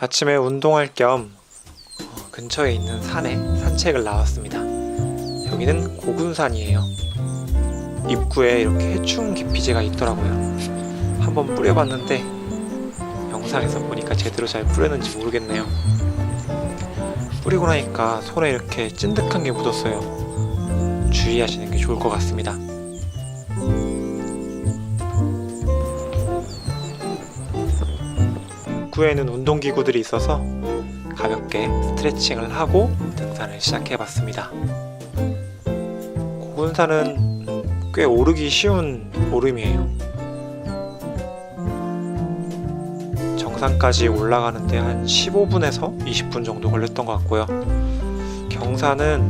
아침에 운동할 겸 어, 근처에 있는 산에 산책을 나왔습니다. 여기는 고군산이에요. 입구에 이렇게 해충 기피제가 있더라고요. 한번 뿌려봤는데 영상에서 보니까 제대로 잘 뿌렸는지 모르겠네요. 뿌리고 나니까 손에 이렇게 찐득한 게 묻었어요. 주의하시는 게 좋을 것 같습니다. 입구에는 운동기구들이 있어서 가볍게 스트레칭을 하고 등산을 시작해 봤습니다. 고군산은 음, 꽤 오르기 쉬운 오름이에요. 정상까지 올라가는데 한 15분에서 20분 정도 걸렸던 것 같고요. 경사는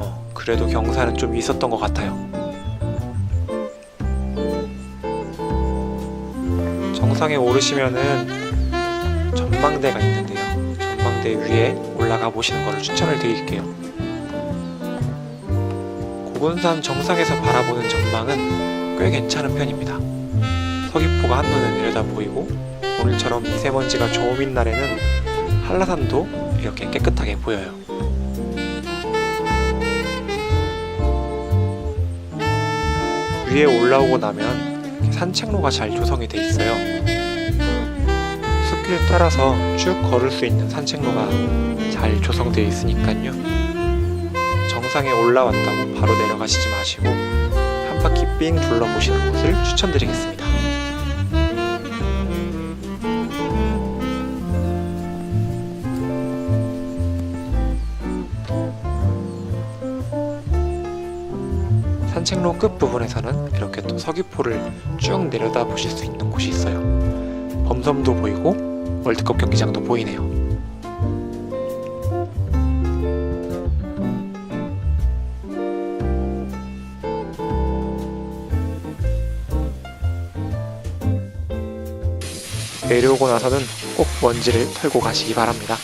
어, 그래도 경사는 좀 있었던 것 같아요. 정상에 오르시면은 전망대가 있는데요. 전망대 위에 올라가 보시는 것을 추천을 드릴게요. 고군산 정상에서 바라보는 전망은 꽤 괜찮은 편입니다. 서귀포가 한눈에 내려다 보이고 오늘처럼 미세먼지가 조음인 날에는 한라산도 이렇게 깨끗하게 보여요. 위에 올라오고 나면 산책로가 잘 조성이 돼 있어요. 숲길 따라서 쭉 걸을 수 있는 산책로가 잘 조성되어 있으니까요. 정상에 올라왔다고 바로 내려가시지 마시고 한 바퀴 삥 둘러보시는 것을 추천드리겠습니다. 산책로 끝 부분에서는 이렇게 또 서귀포를 쭉 내려다 보실 수 있는 곳이 있어요. 범섬도 보이고 월드컵 경기장도 보이네요. 내려오고 나서는 꼭 먼지를 털고 가시기 바랍니다.